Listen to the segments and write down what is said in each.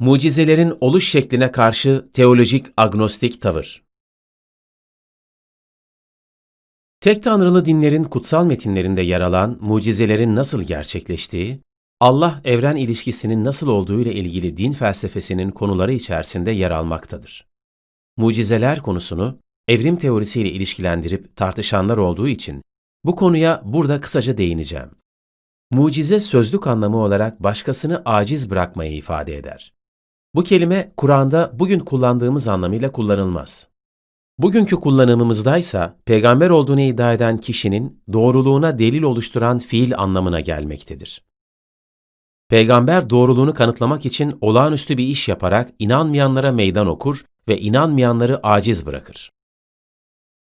Mucizelerin oluş şekline karşı teolojik agnostik tavır. Tek tanrılı dinlerin kutsal metinlerinde yer alan mucizelerin nasıl gerçekleştiği, Allah-evren ilişkisinin nasıl olduğu ile ilgili din felsefesinin konuları içerisinde yer almaktadır. Mucizeler konusunu evrim teorisiyle ilişkilendirip tartışanlar olduğu için bu konuya burada kısaca değineceğim. Mucize sözlük anlamı olarak başkasını aciz bırakmayı ifade eder. Bu kelime Kur'an'da bugün kullandığımız anlamıyla kullanılmaz. Bugünkü kullanımımızdaysa peygamber olduğunu iddia eden kişinin doğruluğuna delil oluşturan fiil anlamına gelmektedir. Peygamber doğruluğunu kanıtlamak için olağanüstü bir iş yaparak inanmayanlara meydan okur ve inanmayanları aciz bırakır.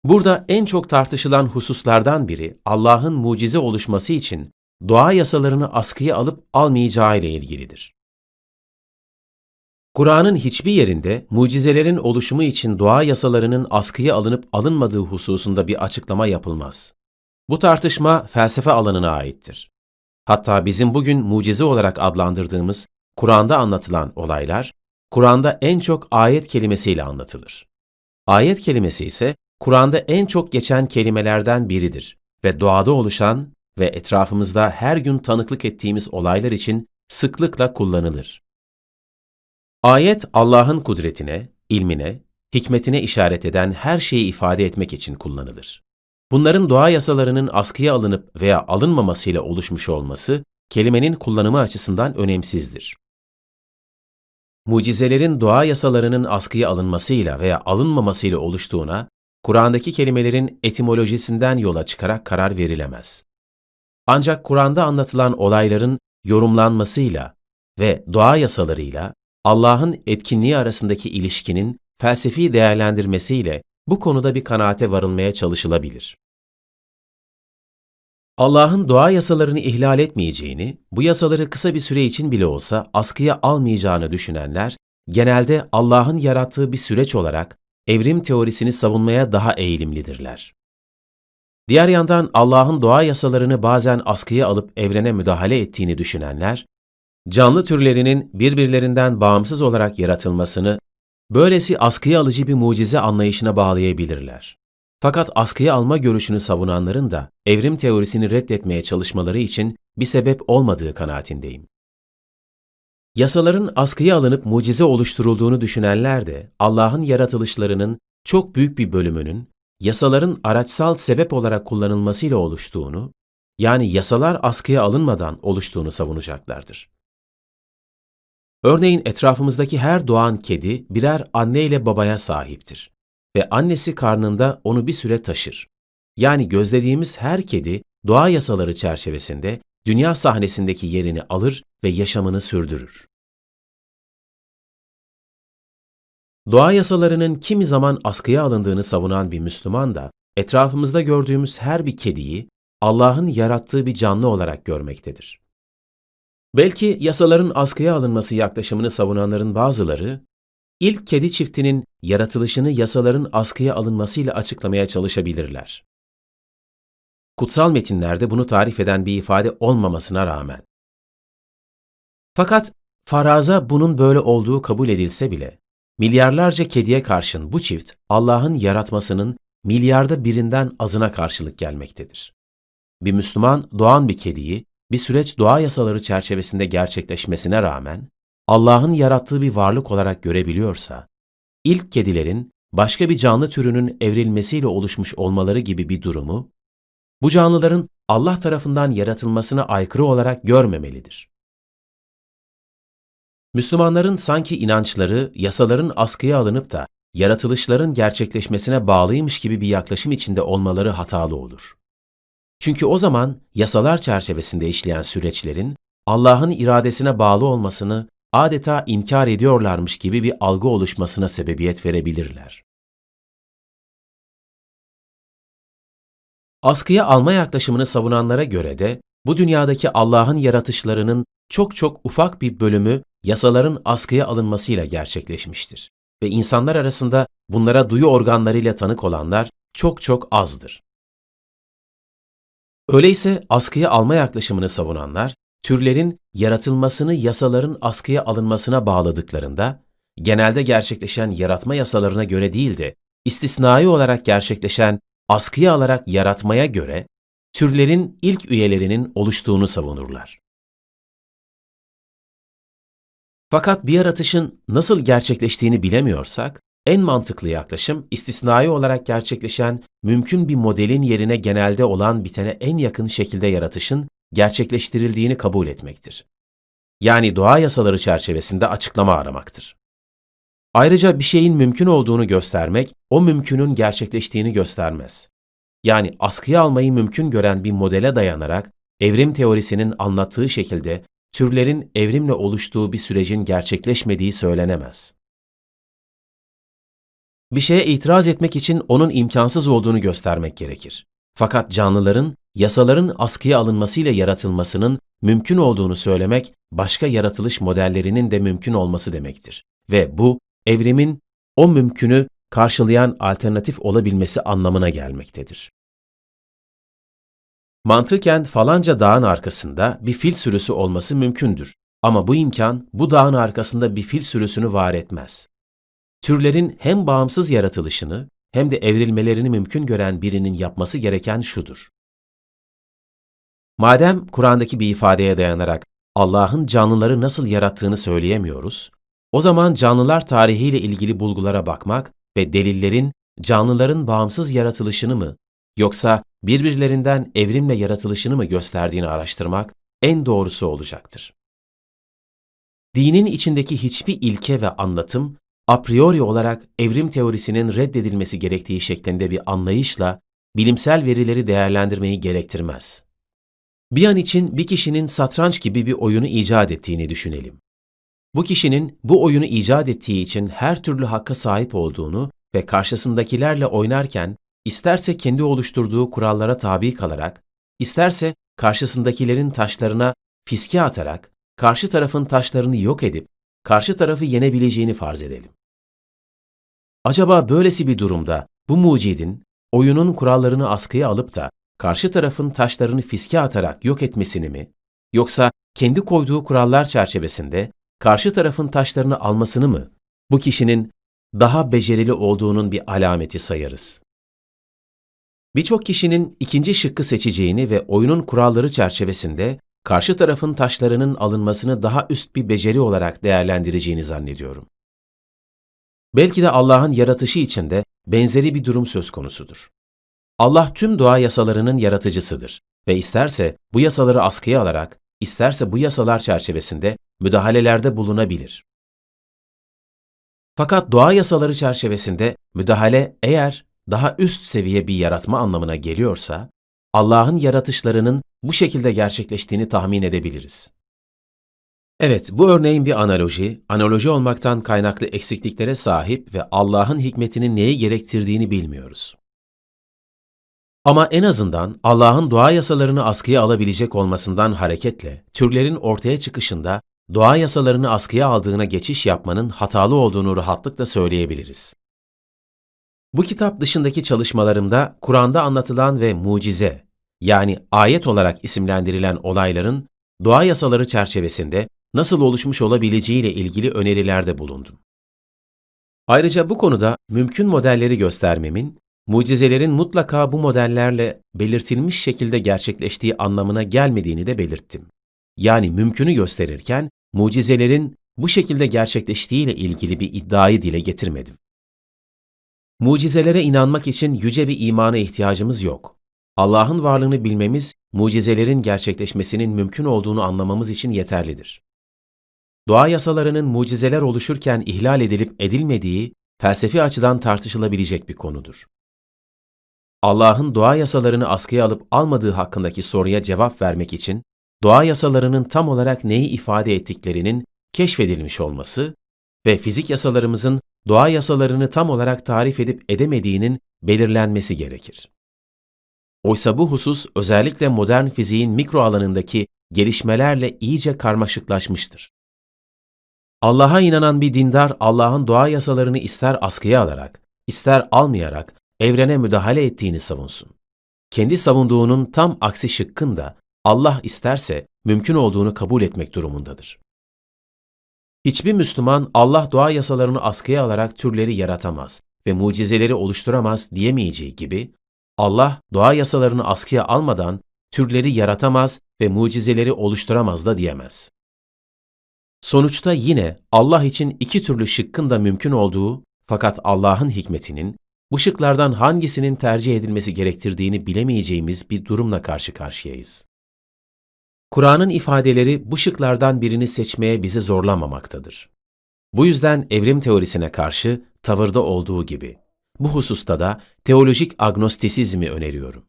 Burada en çok tartışılan hususlardan biri Allah'ın mucize oluşması için doğa yasalarını askıya alıp almayacağı ile ilgilidir. Kur'an'ın hiçbir yerinde mucizelerin oluşumu için doğa yasalarının askıya alınıp alınmadığı hususunda bir açıklama yapılmaz. Bu tartışma felsefe alanına aittir. Hatta bizim bugün mucize olarak adlandırdığımız Kur'an'da anlatılan olaylar, Kur'an'da en çok ayet kelimesiyle anlatılır. Ayet kelimesi ise Kur'an'da en çok geçen kelimelerden biridir ve doğada oluşan ve etrafımızda her gün tanıklık ettiğimiz olaylar için sıklıkla kullanılır. Ayet Allah'ın kudretine, ilmine, hikmetine işaret eden her şeyi ifade etmek için kullanılır. Bunların doğa yasalarının askıya alınıp veya alınmamasıyla oluşmuş olması, kelimenin kullanımı açısından önemsizdir. Mucizelerin doğa yasalarının askıya alınmasıyla veya alınmamasıyla oluştuğuna, Kur'an'daki kelimelerin etimolojisinden yola çıkarak karar verilemez. Ancak Kur'an'da anlatılan olayların yorumlanmasıyla ve doğa yasalarıyla Allah'ın etkinliği arasındaki ilişkinin felsefi değerlendirmesiyle bu konuda bir kanaate varılmaya çalışılabilir. Allah'ın doğa yasalarını ihlal etmeyeceğini, bu yasaları kısa bir süre için bile olsa askıya almayacağını düşünenler, genelde Allah'ın yarattığı bir süreç olarak evrim teorisini savunmaya daha eğilimlidirler. Diğer yandan Allah'ın doğa yasalarını bazen askıya alıp evrene müdahale ettiğini düşünenler, canlı türlerinin birbirlerinden bağımsız olarak yaratılmasını böylesi askıya alıcı bir mucize anlayışına bağlayabilirler. Fakat askıya alma görüşünü savunanların da evrim teorisini reddetmeye çalışmaları için bir sebep olmadığı kanaatindeyim. Yasaların askıya alınıp mucize oluşturulduğunu düşünenler de Allah'ın yaratılışlarının çok büyük bir bölümünün yasaların araçsal sebep olarak kullanılmasıyla oluştuğunu, yani yasalar askıya alınmadan oluştuğunu savunacaklardır. Örneğin etrafımızdaki her doğan kedi birer anne ile babaya sahiptir ve annesi karnında onu bir süre taşır. Yani gözlediğimiz her kedi doğa yasaları çerçevesinde dünya sahnesindeki yerini alır ve yaşamını sürdürür. Doğa yasalarının kimi zaman askıya alındığını savunan bir Müslüman da etrafımızda gördüğümüz her bir kediyi Allah'ın yarattığı bir canlı olarak görmektedir. Belki yasaların askıya alınması yaklaşımını savunanların bazıları, ilk kedi çiftinin yaratılışını yasaların askıya alınmasıyla açıklamaya çalışabilirler. Kutsal metinlerde bunu tarif eden bir ifade olmamasına rağmen. Fakat faraza bunun böyle olduğu kabul edilse bile, milyarlarca kediye karşın bu çift Allah'ın yaratmasının milyarda birinden azına karşılık gelmektedir. Bir Müslüman doğan bir kediyi bir süreç doğa yasaları çerçevesinde gerçekleşmesine rağmen Allah'ın yarattığı bir varlık olarak görebiliyorsa, ilk kedilerin başka bir canlı türünün evrilmesiyle oluşmuş olmaları gibi bir durumu, bu canlıların Allah tarafından yaratılmasına aykırı olarak görmemelidir. Müslümanların sanki inançları yasaların askıya alınıp da yaratılışların gerçekleşmesine bağlıymış gibi bir yaklaşım içinde olmaları hatalı olur. Çünkü o zaman yasalar çerçevesinde işleyen süreçlerin Allah'ın iradesine bağlı olmasını adeta inkar ediyorlarmış gibi bir algı oluşmasına sebebiyet verebilirler. Askıya alma yaklaşımını savunanlara göre de bu dünyadaki Allah'ın yaratışlarının çok çok ufak bir bölümü yasaların askıya alınmasıyla gerçekleşmiştir ve insanlar arasında bunlara duyu organlarıyla tanık olanlar çok çok azdır. Öyleyse askıya alma yaklaşımını savunanlar, türlerin yaratılmasını yasaların askıya alınmasına bağladıklarında, genelde gerçekleşen yaratma yasalarına göre değil de istisnai olarak gerçekleşen askıya alarak yaratmaya göre türlerin ilk üyelerinin oluştuğunu savunurlar. Fakat bir yaratışın nasıl gerçekleştiğini bilemiyorsak, en mantıklı yaklaşım istisnai olarak gerçekleşen mümkün bir modelin yerine genelde olan bitene en yakın şekilde yaratışın gerçekleştirildiğini kabul etmektir. Yani doğa yasaları çerçevesinde açıklama aramaktır. Ayrıca bir şeyin mümkün olduğunu göstermek, o mümkünün gerçekleştiğini göstermez. Yani askıya almayı mümkün gören bir modele dayanarak, evrim teorisinin anlattığı şekilde türlerin evrimle oluştuğu bir sürecin gerçekleşmediği söylenemez. Bir şeye itiraz etmek için onun imkansız olduğunu göstermek gerekir. Fakat canlıların, yasaların askıya alınmasıyla yaratılmasının mümkün olduğunu söylemek, başka yaratılış modellerinin de mümkün olması demektir. Ve bu, evrimin o mümkünü karşılayan alternatif olabilmesi anlamına gelmektedir. Mantıken falanca dağın arkasında bir fil sürüsü olması mümkündür. Ama bu imkan bu dağın arkasında bir fil sürüsünü var etmez. Türlerin hem bağımsız yaratılışını hem de evrilmelerini mümkün gören birinin yapması gereken şudur. Madem Kur'an'daki bir ifadeye dayanarak Allah'ın canlıları nasıl yarattığını söyleyemiyoruz, o zaman canlılar tarihiyle ilgili bulgulara bakmak ve delillerin canlıların bağımsız yaratılışını mı yoksa birbirlerinden evrimle yaratılışını mı gösterdiğini araştırmak en doğrusu olacaktır. Dinin içindeki hiçbir ilke ve anlatım a priori olarak evrim teorisinin reddedilmesi gerektiği şeklinde bir anlayışla bilimsel verileri değerlendirmeyi gerektirmez. Bir an için bir kişinin satranç gibi bir oyunu icat ettiğini düşünelim. Bu kişinin bu oyunu icat ettiği için her türlü hakka sahip olduğunu ve karşısındakilerle oynarken isterse kendi oluşturduğu kurallara tabi kalarak, isterse karşısındakilerin taşlarına fiske atarak, karşı tarafın taşlarını yok edip, karşı tarafı yenebileceğini farz edelim. Acaba böylesi bir durumda bu mucidin oyunun kurallarını askıya alıp da karşı tarafın taşlarını fiske atarak yok etmesini mi, yoksa kendi koyduğu kurallar çerçevesinde karşı tarafın taşlarını almasını mı bu kişinin daha becerili olduğunun bir alameti sayarız. Birçok kişinin ikinci şıkkı seçeceğini ve oyunun kuralları çerçevesinde karşı tarafın taşlarının alınmasını daha üst bir beceri olarak değerlendireceğini zannediyorum. Belki de Allah'ın yaratışı içinde benzeri bir durum söz konusudur. Allah tüm doğa yasalarının yaratıcısıdır ve isterse bu yasaları askıya alarak, isterse bu yasalar çerçevesinde müdahalelerde bulunabilir. Fakat doğa yasaları çerçevesinde müdahale eğer daha üst seviye bir yaratma anlamına geliyorsa, Allah'ın yaratışlarının bu şekilde gerçekleştiğini tahmin edebiliriz. Evet, bu örneğin bir analoji, analoji olmaktan kaynaklı eksikliklere sahip ve Allah'ın hikmetinin neyi gerektirdiğini bilmiyoruz. Ama en azından Allah'ın doğa yasalarını askıya alabilecek olmasından hareketle, türlerin ortaya çıkışında doğa yasalarını askıya aldığına geçiş yapmanın hatalı olduğunu rahatlıkla söyleyebiliriz. Bu kitap dışındaki çalışmalarımda Kur'an'da anlatılan ve mucize, yani ayet olarak isimlendirilen olayların doğa yasaları çerçevesinde nasıl oluşmuş olabileceğiyle ilgili önerilerde bulundum. Ayrıca bu konuda mümkün modelleri göstermemin, mucizelerin mutlaka bu modellerle belirtilmiş şekilde gerçekleştiği anlamına gelmediğini de belirttim. Yani mümkünü gösterirken mucizelerin bu şekilde gerçekleştiğiyle ilgili bir iddiayı dile getirmedim. Mucizelere inanmak için yüce bir imana ihtiyacımız yok. Allah'ın varlığını bilmemiz, mucizelerin gerçekleşmesinin mümkün olduğunu anlamamız için yeterlidir. Doğa yasalarının mucizeler oluşurken ihlal edilip edilmediği felsefi açıdan tartışılabilecek bir konudur. Allah'ın doğa yasalarını askıya alıp almadığı hakkındaki soruya cevap vermek için doğa yasalarının tam olarak neyi ifade ettiklerinin keşfedilmiş olması ve fizik yasalarımızın doğa yasalarını tam olarak tarif edip edemediğinin belirlenmesi gerekir. Oysa bu husus özellikle modern fiziğin mikro alanındaki gelişmelerle iyice karmaşıklaşmıştır. Allah'a inanan bir dindar Allah'ın doğa yasalarını ister askıya alarak, ister almayarak evrene müdahale ettiğini savunsun. Kendi savunduğunun tam aksi şıkkın da Allah isterse mümkün olduğunu kabul etmek durumundadır. Hiçbir Müslüman Allah doğa yasalarını askıya alarak türleri yaratamaz ve mucizeleri oluşturamaz diyemeyeceği gibi, Allah doğa yasalarını askıya almadan türleri yaratamaz ve mucizeleri oluşturamaz da diyemez. Sonuçta yine Allah için iki türlü şıkkın da mümkün olduğu fakat Allah'ın hikmetinin bu şıklardan hangisinin tercih edilmesi gerektirdiğini bilemeyeceğimiz bir durumla karşı karşıyayız. Kur'an'ın ifadeleri bu şıklardan birini seçmeye bizi zorlamamaktadır. Bu yüzden evrim teorisine karşı tavırda olduğu gibi bu hususta da teolojik agnostisizmi öneriyorum.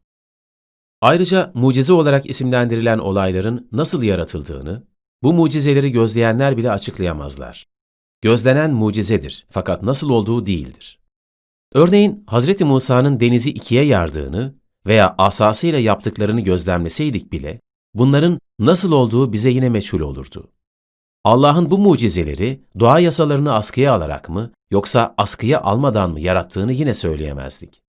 Ayrıca mucize olarak isimlendirilen olayların nasıl yaratıldığını, bu mucizeleri gözleyenler bile açıklayamazlar. Gözlenen mucizedir fakat nasıl olduğu değildir. Örneğin Hz. Musa'nın denizi ikiye yardığını veya asasıyla yaptıklarını gözlemleseydik bile, bunların nasıl olduğu bize yine meçhul olurdu. Allah'ın bu mucizeleri doğa yasalarını askıya alarak mı yoksa askıya almadan mı yarattığını yine söyleyemezdik.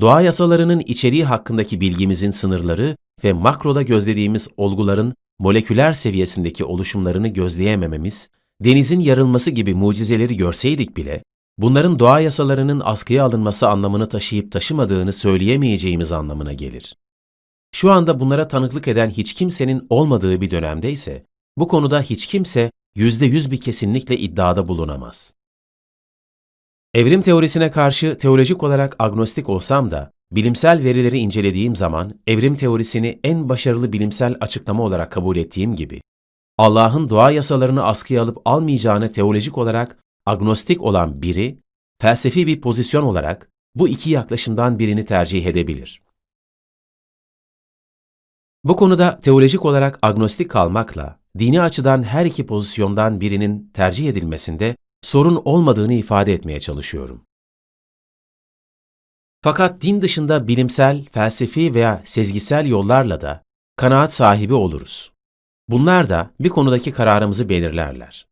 Doğa yasalarının içeriği hakkındaki bilgimizin sınırları ve makroda gözlediğimiz olguların moleküler seviyesindeki oluşumlarını gözleyemememiz, denizin yarılması gibi mucizeleri görseydik bile, bunların doğa yasalarının askıya alınması anlamını taşıyıp taşımadığını söyleyemeyeceğimiz anlamına gelir. Şu anda bunlara tanıklık eden hiç kimsenin olmadığı bir dönemde ise, bu konuda hiç kimse yüzde yüz bir kesinlikle iddiada bulunamaz. Evrim teorisine karşı teolojik olarak agnostik olsam da, bilimsel verileri incelediğim zaman evrim teorisini en başarılı bilimsel açıklama olarak kabul ettiğim gibi, Allah'ın doğa yasalarını askıya alıp almayacağını teolojik olarak agnostik olan biri, felsefi bir pozisyon olarak bu iki yaklaşımdan birini tercih edebilir. Bu konuda teolojik olarak agnostik kalmakla, dini açıdan her iki pozisyondan birinin tercih edilmesinde sorun olmadığını ifade etmeye çalışıyorum. Fakat din dışında bilimsel, felsefi veya sezgisel yollarla da kanaat sahibi oluruz. Bunlar da bir konudaki kararımızı belirlerler.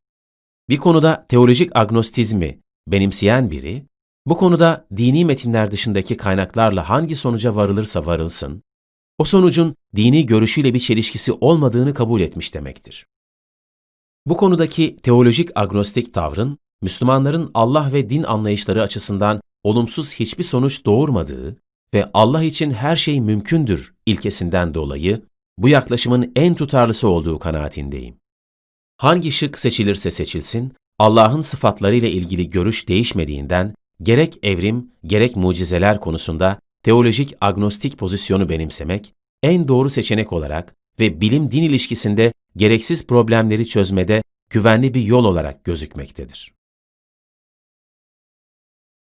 Bir konuda teolojik agnostizmi benimseyen biri, bu konuda dini metinler dışındaki kaynaklarla hangi sonuca varılırsa varılsın, o sonucun dini görüşüyle bir çelişkisi olmadığını kabul etmiş demektir. Bu konudaki teolojik agnostik tavrın, Müslümanların Allah ve din anlayışları açısından olumsuz hiçbir sonuç doğurmadığı ve Allah için her şey mümkündür ilkesinden dolayı bu yaklaşımın en tutarlısı olduğu kanaatindeyim. Hangi şık seçilirse seçilsin, Allah'ın sıfatlarıyla ilgili görüş değişmediğinden gerek evrim, gerek mucizeler konusunda teolojik agnostik pozisyonu benimsemek en doğru seçenek olarak ve bilim-din ilişkisinde gereksiz problemleri çözmede güvenli bir yol olarak gözükmektedir.